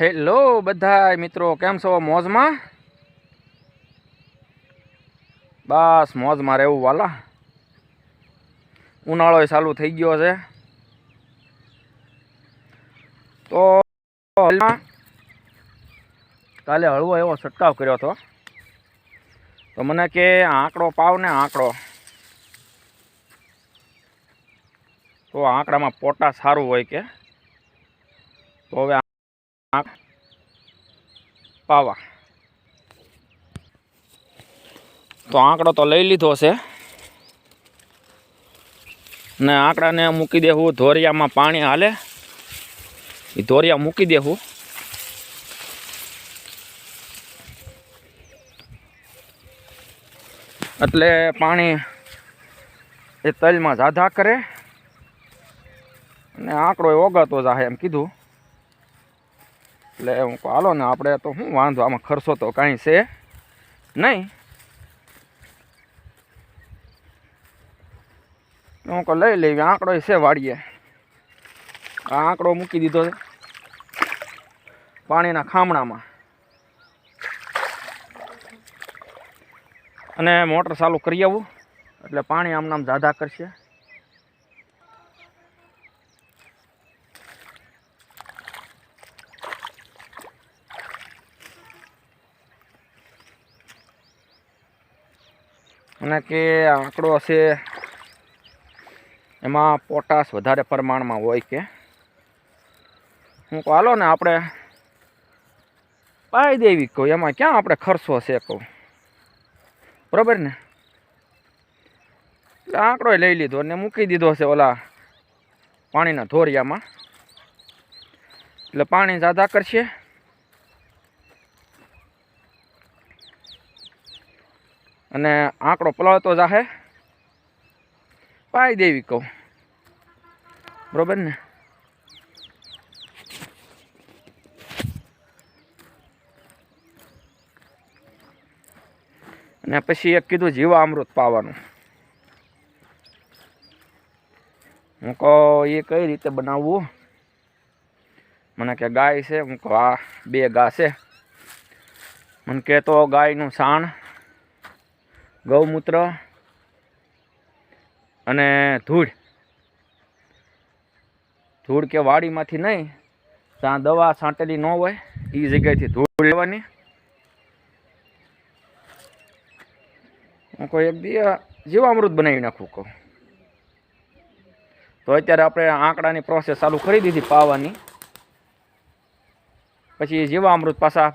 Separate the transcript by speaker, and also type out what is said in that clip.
Speaker 1: Hello બધા મિત્રો, કેમ છો મોજમાં? બસ મોજમાં રહેવું વાલા. ઉનાળો ચાલુ થઈ ગયો છે. તો કાલે હળવો એવો છંટકાવ કર્યો હતો. તો મને કે આંકડો પાવ ને આંકડો. તો આંકડામાં પોટા સારું હોય કે? તો હવે પાવા. તો આંકડો તો લઈ લીધો છે. ને આંકડાને મૂકી દેવું ધોરિયામાં પાણી હાલે. એ ધોરિયા મૂકી દેવું એટલે પાણી એ તલમાં જાધા કરે. અને આંકડો એ ઓગાતો જાહે એમ કીધું. એટલે હું હાલો ને, આપણે તો શું વાંધો, આમાં ખર્ચો તો કાંઈ છે નહીં. હું કહું, લઈ લેવી, આંકડો છે વાડીએ. આ આંકડો મૂકી દીધો પાણીના ખામણામાં. અને મોટર ચાલુ કરી આવું, એટલે પાણી આમ નામ જાદા કરશે. અને કે આંકડો છે એમાં પોટાશ વધારે પ્રમાણમાં હોય કે. હું કહો ને આપણે પાઈ દેવી કહું, એમાં ક્યાં આપણે ખર્ચો છે કહું. બરાબર ને? એટલે આંકડો લઈ લીધો અને મૂકી દીધો છે ઓલા પાણીના ધોરિયામાં. એટલે પાણી જાદા કરશે. અને આંકડો પલાળતો જાહે. પાઈ દેવી કહું. બરોબર ને? અને પછી એક કીધું જીવા અમૃત પાવાનું. હું કહો, એ કઈ રીતે બનાવવું? મને કે, ગાય છે. હું કહું, આ બે ગા છે. મને કે, તો ગાયનું સાણ ગૌમૂત્ર અને ધૂળ. ધૂળ કે વાડીમાંથી નહીં ત્યાં દવા છાંટેલી ન હોય એ જગ્યાએથી ધૂળ લેવાની. હું કોઈ એક દી જીવામૃત બનાવી નાખું કહું. તો અત્યારે આપણે આંકડાની પ્રોસેસ ચાલુ કરી દીધી પાવાની. પછી જીવામૃત પાછા